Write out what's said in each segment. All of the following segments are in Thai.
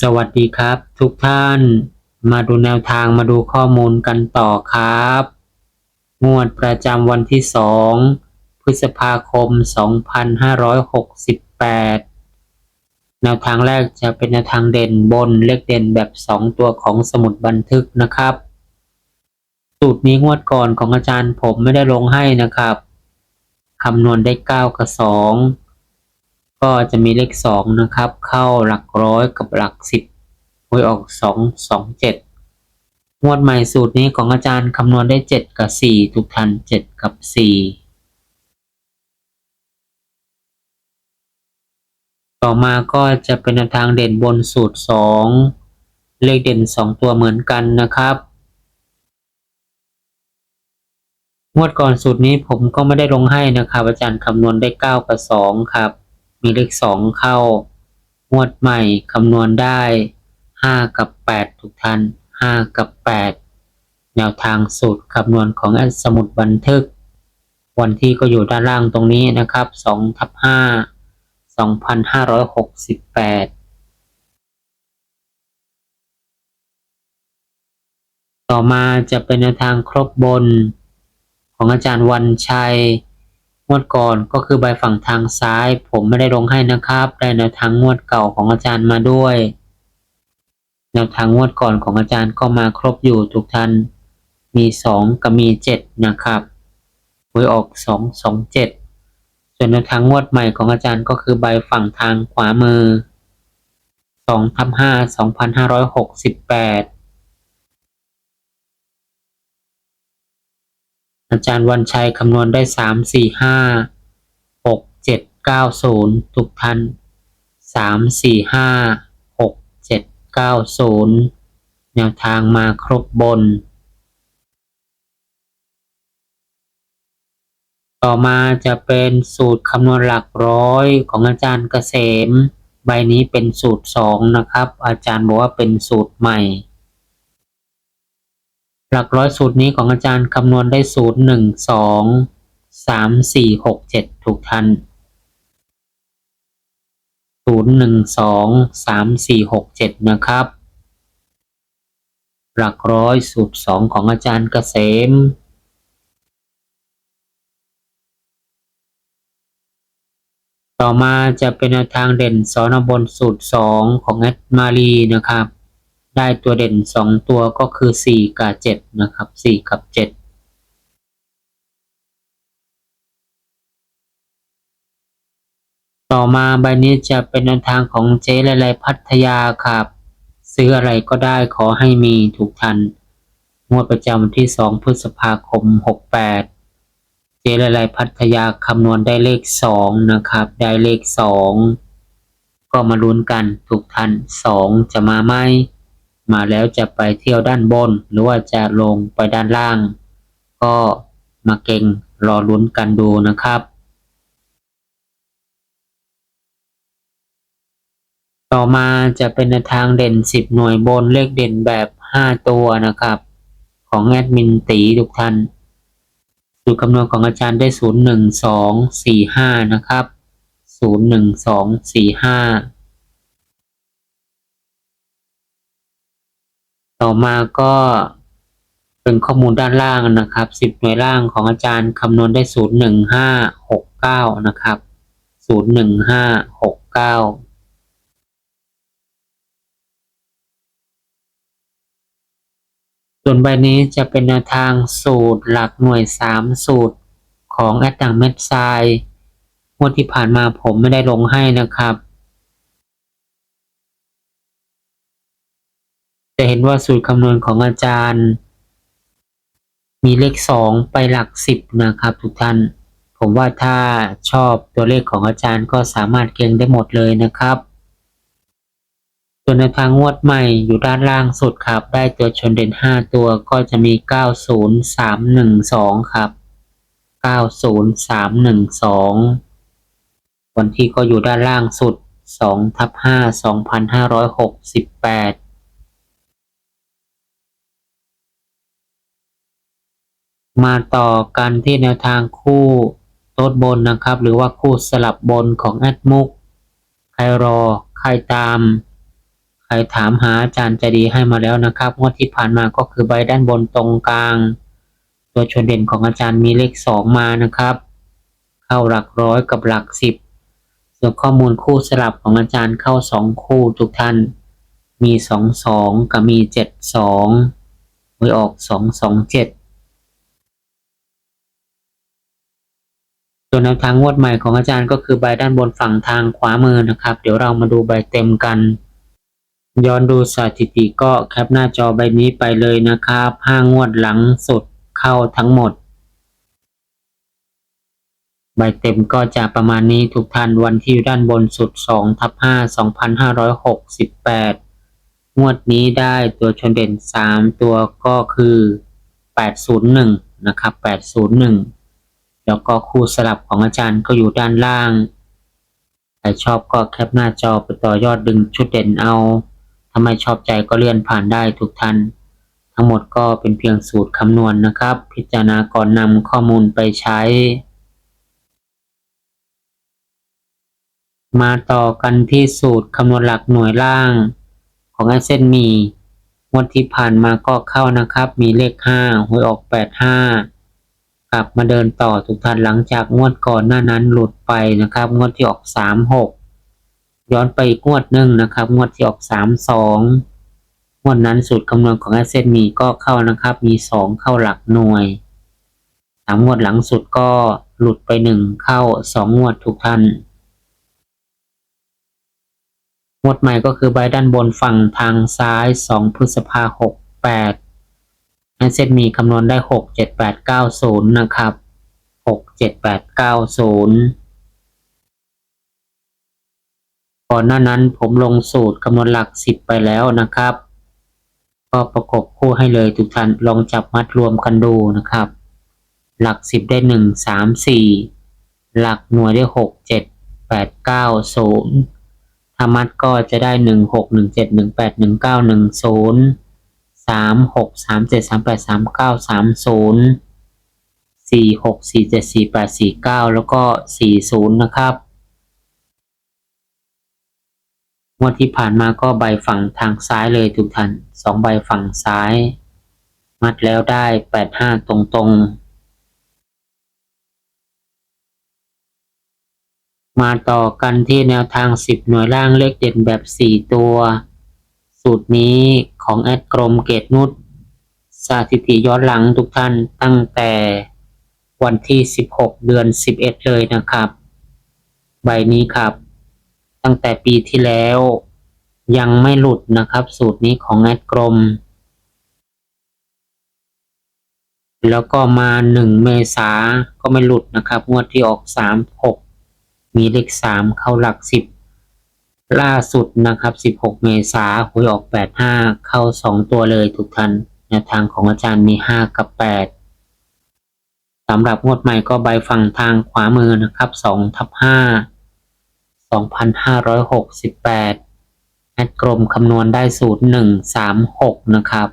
สวัสดีครับ ทุกท่านมาดูแนวทางมาดูข้อมูลกันต่อครับ งวดประจำวันที่ 2 พฤษภาคม 2568 แนวทางแรกจะเป็นแนวทางเด่นบนเลขเด่นแบบ 2 ตัวของสมุดบันทึกนะครับ สูตรนี้งวดก่อนของอาจารย์ผมไม่ได้ลงให้นะครับ คำนวณได้ 9 กับ 2 ก็จะมีเลขสองนะครับ เข้าหลักร้อยกับหลักสิบหวยออกสองสองเจ็ดงวดใหม่สูตรนี้ของอาจารย์คำนวณได้เจ็ดกับสี่ทุกทันเจ็ดกับสี่ต่อมาก็จะเป็นทางเด่นบนสูตรสองเลขเด่นสองตัวเหมือนกันนะครับงวดก่อนสูตรนี้ผมก็ไม่ได้ลงให้นะครับ อาจารย์คำนวณได้เก้ากับสองครับ มีเลขสองเข้างวดใหม่คำนวณได้ห้ากับแปดทุกท่านห้ากับแปดแนวทางสูตรคำนวณของแอดสมุดบันทึก วันที่ก็อยู่ด้านล่างตรงนี้นะครับสองทับห้าสองพันห้าร้อยหกสิบแปดต่อมาจะเป็นแนวทางครบบนของอาจารย์วันชัย งวดก่อนก็คือใบฝั่งทางซ้าย ผมไม่ได้ลงให้นะครับ ได้แนวทางงวดเก่าของอาจารย์มาด้วย แนวทางงวดก่อนของอาจารย์ก็มาครบอยู่ทุกท่านมี 2 กับมี 7 นะครับหวยออก 2 2 7 ส่วนแนวทางงวดใหม่ของอาจารย์ก็คือใบฝั่งทางขวามือ2ทับ5 2568 อาร้อยหกสิบแปดอาจารย์วันชัยคำนวณได้สามสี่ห้าหกเจ็ดเก้าศูนย์ทุกท่านสามสี่ห้าหกเจ็ดเก้าศูนย์แนวทางมาครบบน ต่อมาจะเป็นสูตรคำนวณหลักร้อยของอาจารย์เกษม ใบนี้เป็นสูตรสองนะครับ อาจารย์บอกว่าเป็นสูตรใหม่ หลักร้อยสูตรนี้ของอาจารย์คำนวณได้สูตรหนึ่งสองสามสี่หกเจ็ดทุกท่านศูนย์หนึ่งสองสามสี่หกเจ็ดนะครับ หลักร้อยสูตรสองของอาจารย์เกษมต่อมาจะเป็นทางเด่นสอนบนสูตรสองของแอดมารีนะครับ ได้ตัวเด่นสองตัวก็คือสี่กับเจ็ดนะครับสี่กับเจ็ดต่อมาใบนี้จะเป็นแนวทางของเจ๊ละลายพัทยาครับ ซื้ออะไรก็ได้ขอให้มีถูกทัน งวดประจำวันที่สองพฤษภาคมหกแปดเจ๊ละลายพัทยาคำนวณได้เลขสองนะครับ ได้เลขสองก็มาลุ้นกันถูกทันสองจะมาไหม มาแล้วจะไปเที่ยวด้านบน หรือว่าจะลงไปด้านล่าง ก็มาเก่งรอลุ้นกันดูนะครับ ต่อมาจะเป็นทางเด่น 10 หน่วยบนเลขเด่นแบบ 5 ตัวนะครับ ของแอดมินตีทุกท่านสูตรคำนวณของอาจารย์ได้ 0 1 2 4 5 นะครับ 0 1 2 4 5 ต่อมาก็เป็นข้อมูลด้านล่างนะครับ10หน่วยล่างของอาจารย์คำนวณได้0 1 5 6 9นะครับ0 1 5 6 9ส่วนใบนี้จะเป็นแนวทางสูตรหลักหน่วย 3 สูตรของแอดดังเม็ดทรายงวดที่ผ่านมาผมไม่ได้ลงให้นะครับ จะเห็นว่าสูตรคำนวณของอาจารย์ มีเลขสองไปหลักสิบนะครับทุกท่าน ผมว่าถ้าชอบตัวเลขของอาจารย์ก็สามารถเก็งได้หมดเลยนะครับส่วนในทางงวดใหม่อยู่ด้านล่างสุดครับ ได้ตัวชนเด่น 5 ตัวก็จะมี 90312 ครับ 90312 วันที่ก็อยู่ด้านล่างสุด2ทับ5 2568 มาต่อกันที่แนวทางคู่โต๊ดบนนะครับ หรือว่าคู่สลับบนของแอดมุกใครรอ ใครตาม ใครถามหาอาจารย์จะดีให้มาแล้วนะครับงวดที่ผ่านมาก็คือใบด้านบนตรงกลาง ตัวชนเด่นของอาจารย์มีเลขสองมานะครับ เข้าหลักร้อยกับหลักสิบส่วนข้อมูลคู่สลับของอาจารย์เข้าสองคู่ทุกท่าน มีสองสองกับมีเจ็ดสองหวยออกสอง ส่วนแนวทางงวดใหม่ของอาจารย์ก็คือใบด้านบนฝั่งทางขวามือนะครับ เดี๋ยวเรามาดูใบเต็มกัน ย้อนดูสถิติก็แคปหน้าจอใบนี้ไปเลยนะครับห้างวดหลังสุดเข้าทั้งหมด ใบเต็มก็จะประมาณนี้ทุกท่านวันที่อยู่ด้านบนสุด2ทับ5 2568 งวดนี้ได้ตัวชนเด่น 3 ตัวก็คือ 801 นะครับ 801 แล้วก็คู่สลับของอาจารย์ก็อยู่ด้านล่าง ใครชอบก็แคปหน้าจอไปต่อยอดดึงชุดเด่นเอาถ้าไม่ชอบใจก็เลื่อนผ่านได้ทุกท่านทั้งหมดก็เป็นเพียงสูตรคำนวณนนะครับ พิจารณาก่อนนำข้อมูลไปใช้ มาต่อกันที่สูตรคำนวณหลักหน่วยล่าง ของไอเส้นมีงวดที่ผ่านมาก็เข้านะครับ มีเลข 5 หวยออก 85 กลับมาเดินต่อทุกท่านหลังจากงวดก่อนหน้านั้นหลุดไปนะครับ งวดที่ออก36ย้อนไปงวดหนึ่งนะครับ งวดที่ออก32งงวดนั้นสูตรคำนวณของไอเส้นมีก็เข้านะครับ มี2เข้าหลักหน่วยสามงวดหลังสุดก็หลุดไป1เข้า2งงวดทุกท่านงวดใหม่ก็คือใบด้านบนฝั่งทางซ้าย2พฤษภาหกแปด ไอเซตมีคำนวณได้6 7 8 9 0นย์นะครับ6 7 8 9 0ก่อนหน้านั้นผมลงสูตรคำนวณหลัก10ไปแล้วนะครับ ก็ประกบคู่ให้เลยทุกท่านลองจับมัดรวมกันดูนะครับ หลัก10ได้1 3 4หลักหน่วยได้6 7 8 9 0ถ้ามัดก็จะได้หนึ่งหกหนึ่งเจ็ดหนึ่งแปดหนึ่งเก้าหนึ่งศูนย์ สามหกสามเจ็ดสามแปดสามเก้าสามศูนย์สี่หกสี่เจ็ดสี่แปดสี่เก้าแล้วก็สี่ศูนย์นะครับงวดที่ผ่านมาก็ใบฝั่งทางซ้ายเลยทุกท่านสองใบฝั่งซ้าย มัดแล้วได้แปดห้าตรงๆมาต่อกันที่แนวทาง 10 หน่วยล่างเลขเด่นแบบ 4 ตัว สูตรนี้ของแอดกรมเกตนุชสถิติย้อนหลังทุกท่านตั้งแต่วันที่ 16 เดือน 11 เลยนะครับ ใบนี้ครับ ตั้งแต่ปีที่แล้ว ยังไม่หลุดนะครับ สูตรนี้ของแอดกรม แล้วก็มา 1 เมษาก็ไม่หลุดนะครับ งวดที่ออก 3 6 มีเลขสามเข้าหลักสิบ ล่าสุดนะครับสิบหกเมษาหวยออกแปดห้าเข้าสองตัวเลยทุกท่านแนวทางของอาจารย์มีห้ากับแปดสำหรับงวดใหม่ก็ใบฝั่งทางขวามือนะครับสองทับห้าสองพันห้าร้อยหกสิบแอดกรมคำนวณได้สูตรหนึ่งสามหกนะครับ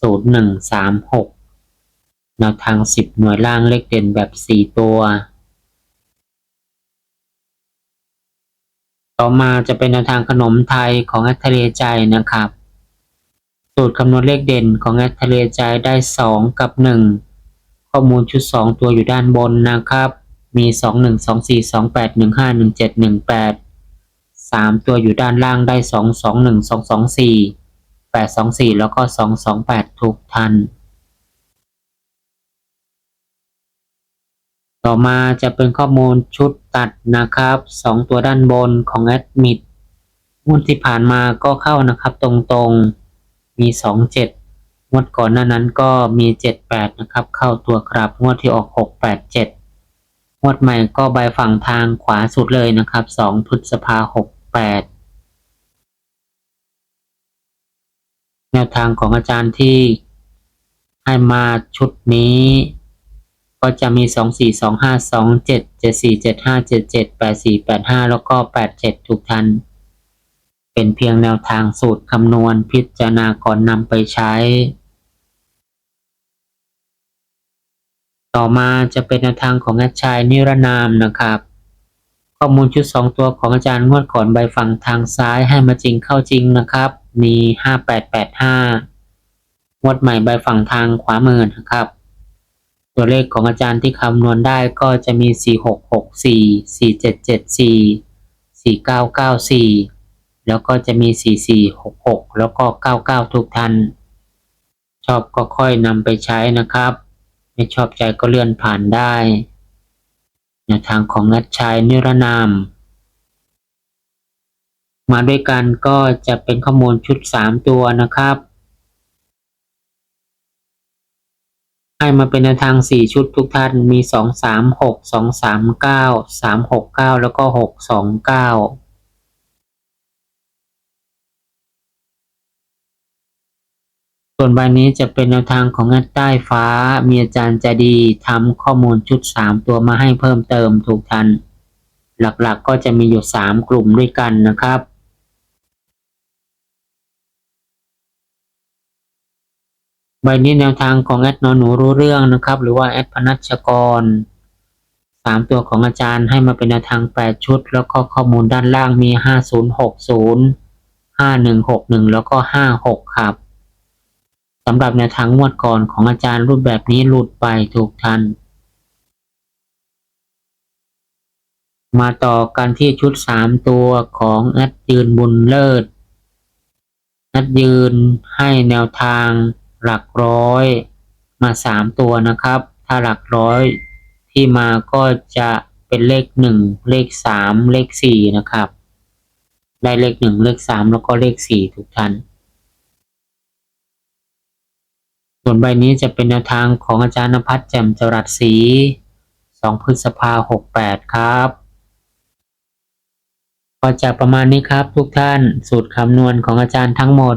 สูตรหนึ่งสามหกแนวทางสิบหน่วยล่างเลขเด่นแบบสี่ตัว ต่อมาจะเป็นแนวทางขนมไทยของแอดทะเลใจนะครับ สูตรคำนวณเลขเด่นของแอดทะเลใจได้ 2 กับ 1 ข้อมูลชุด 2 ตัวอยู่ด้านบนนะครับ มี 2 1 2 4 2 8 1 5 1 7 1 8 3 ตัวอยู่ด้านล่างได้ 2 2 1 2 2 4 8 2 4 แล้วก็ 2 2 8ทุกท่าน ต่อมาจะเป็นข้อมูลชุดตัดนะครับสองตัวด้านบนของแอดมิดงวดที่ผ่านมาก็เข้านะครับตรงๆมีสองเจ็ดงวดก่อนหน้านั้นก็มีเจ็ดแปดนะครับ เข้าตัวกลับ งวดที่ออกหกแปดเจ็ดงวดใหม่ก็ใบฝั่งทางขวาสุดเลยนะครับสองพฤษภาหกแปดแนวทางของอาจารย์ที่ให้มาชุดนี้ ก็จะมีสองสี่สองห้าสองเจ็ดเจ็ดสี่เจ็ดห้าเจ็ดเจ็ดแปดสี่แปดห้าแล้วก็แปดเจ็ดทุกท่าน เป็นเพียงแนวทางสูตรคำนวณพิจารณาก่อนนำไปใช้ ต่อมาจะเป็นแนวทางของอาจารย์นิรนามนะครับ ข้อมูลชุดสองตัวของอาจารย์งวดก่อนใบฝั่งทางซ้ายให้มาจริงเข้าจริงนะครับ มีห้าแปดแปดห้างวดใหม่ใบฝั่งทางขวามือนะครับ ตัวเลขของอาจารย์ที่คำนวณได้ก็จะมีสี่หกหกสี่สี่เจ็ดเจ็ดสี่สี่เก้าเก้าสี่แล้วก็จะมีสี่สี่หกหกแล้วก็เก้าเก้าทุกท่าน ชอบก็ค่อยนำไปใช้นะครับ ไม่ชอบใจก็เลื่อนผ่านได้แนวทางของนัดชายนิรนาม มาด้วยกันก็จะเป็นข้อมูลชุดสามตัวนะครับ ให้มาเป็นแนวทางสี่ชุดทุกท่านมีสองสามหกสองสามเก้าสามหกเก้าแล้วก็หกสองเก้าส่วนใบนี้จะเป็นแนวทางของงัดใต้ฟ้า มีอาจารย์จะดีทำข้อมูลชุดสามตัวมาให้เพิ่มเติมถูกทัน หลักๆก็จะมีอยู่สามกลุ่มด้วยกันนะครับ ใบนี้แนวทางของแอดนอนหนูรู้เรื่องนะครับ หรือว่าแอดพนัชกรสามตัวของอาจารย์ให้มาเป็นแนวทางแปดชุด แล้วก็ข้อมูลด้านล่างมีห้าศูนย์หกศูนย์ห้าหนึ่งหกหนึ่งแล้วก็ห้าหกครับสำหรับแนวทางงวดก่อนของอาจารย์รูปแบบนี้หลุดไปถูกทัน มาต่อกันที่ชุดสามตัวของแอดยืนบุญเลิศแอดยืนให้แนวทาง หลักร้อยมาสามตัวนะครับ ถ้าหลักร้อยที่มาก็จะเป็นเลขหนึ่งเลขสามเลขสี่นะครับ ได้เลขหนึ่งเลขสามแล้วก็เลขสี่ทุกท่านส่วนใบนี้จะเป็นแนวทางของอาจารย์นภัสแจ่มจรัสศรี2พฤษภาหกแปดครับ ก็จะประมาณนี้ครับทุกท่านสูตรคำนวณของอาจารย์ทั้งหมด